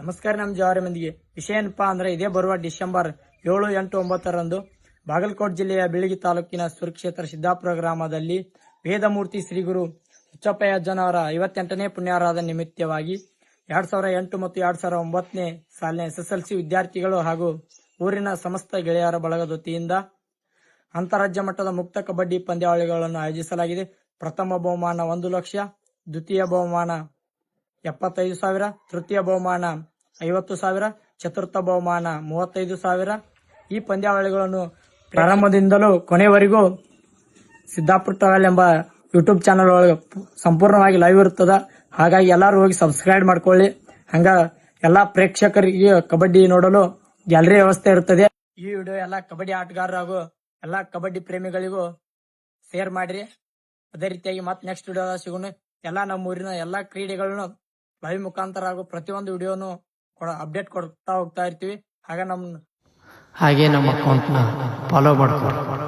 ನಮಸ್ಕಾರ ನಮ್ಮ ಜವಾರಿ ಮಂದಿಗೆ. ವಿಷಯ ಏನಪ್ಪಾ ಅಂದ್ರೆ ಇದೇ ಬರುವ ಡಿಸೆಂಬರ್ ಏಳು, ಎಂಟು, ಒಂಬತ್ತರಂದು ಬಾಗಲಕೋಟೆ ಜಿಲ್ಲೆಯ ಬೆಳಗಿ ತಾಲೂಕಿನ ಸುರಕ್ಷೇತ್ರ ಸಿದ್ದಾಪುರ ಗ್ರಾಮದಲ್ಲಿ ವೇದಮೂರ್ತಿ ಶ್ರೀಗುರು ಅವರ ಐವತ್ತೆಂಟನೇ ಪುಣ್ಯಾರಾಧನೆ ನಿಮಿತ್ತವಾಗಿ ಎರಡ್ ಸಾವಿರ ಎಂಟು ಮತ್ತು ಎರಡ್ ಸಾವಿರ ಒಂಬತ್ತನೇ ಸಾಲಿನ ಎಸ್ಎಸ್ಎಲ್ಸಿ ವಿದ್ಯಾರ್ಥಿಗಳು ಹಾಗೂ ಊರಿನ ಸಮಸ್ತ ಗೆಳೆಯರ ಬಳಗದ ವತಿಯಿಂದ ಅಂತಾರಾಜ್ಯ ಮಟ್ಟದ ಮುಕ್ತ ಕಬಡ್ಡಿ ಪಂದ್ಯಾವಳಿಗಳನ್ನು ಆಯೋಜಿಸಲಾಗಿದೆ. ಪ್ರಥಮ ಬಹುಮಾನ ಒಂದು ಲಕ್ಷ, ದ್ವಿತೀಯ ಬಹುಮಾನ ಎಪ್ಪತ್ತೈದು ಸಾವಿರ, ತೃತೀಯ ಬಹುಮಾನ ಐವತ್ತು ಸಾವಿರ, ಚತುರ್ಥ ಬಹುಮಾನ ಮೂವತ್ತೈದು ಸಾವಿರ. ಈ ಪಂದ್ಯಾವಳಿಗಳನ್ನು ಪ್ರಾರಂಭದಿಂದಲೂ ಕೊನೆಯವರೆಗೂ ಸಿದ್ದಾಪುರ ಟ್ರಾವೆಲ್ ಎಂಬ ಯೂಟ್ಯೂಬ್ ಚಾನಲ್ ಒಳಗೆ ಸಂಪೂರ್ಣವಾಗಿ ಲೈವ್ ಇರುತ್ತದ. ಹಾಗಾಗಿ ಎಲ್ಲರೂ ಹೋಗಿ ಸಬ್ಸ್ಕ್ರೈಬ್ ಮಾಡ್ಕೊಳ್ಳಿ. ಹಂಗ ಎಲ್ಲ ಪ್ರೇಕ್ಷಕರಿಗೆ ಕಬಡ್ಡಿ ನೋಡಲು ಗ್ಯಾಲರಿ ವ್ಯವಸ್ಥೆ ಇರುತ್ತದೆ. ಈ ವಿಡಿಯೋ ಎಲ್ಲ ಕಬಡ್ಡಿ ಆಟಗಾರರು ಹಾಗೂ ಎಲ್ಲಾ ಕಬಡ್ಡಿ ಪ್ರೇಮಿಗಳಿಗೂ ಶೇರ್ ಮಾಡ್ರಿ. ಅದೇ ರೀತಿಯಾಗಿ ಮತ್ತೆ ನೆಕ್ಸ್ಟ್ ವಿಡಿಯೋ ಸಿಗೋಣ. ಎಲ್ಲಾ ನಮ್ಮ ಊರಿನ ಎಲ್ಲಾ ಕ್ರೀಡೆಗಳನ್ನು ಲೈವ್ ಮುಖಾಂತರ ಹಾಗೂ ಪ್ರತಿಯೊಂದು ವಿಡಿಯೋನು ಅಪ್ಡೇಟ್ ಕೊಡ್ತಾ ಹೋಗ್ತಾ ಇರ್ತೀವಿ. ಹಾಗೆ ನಮ್ಮ ಹಾಗೆ ನಮ್ಮ ಅಕೌಂಟ್ನ ಫಾಲೋ ಮಾಡ್ಕೊಳ್ಳಿ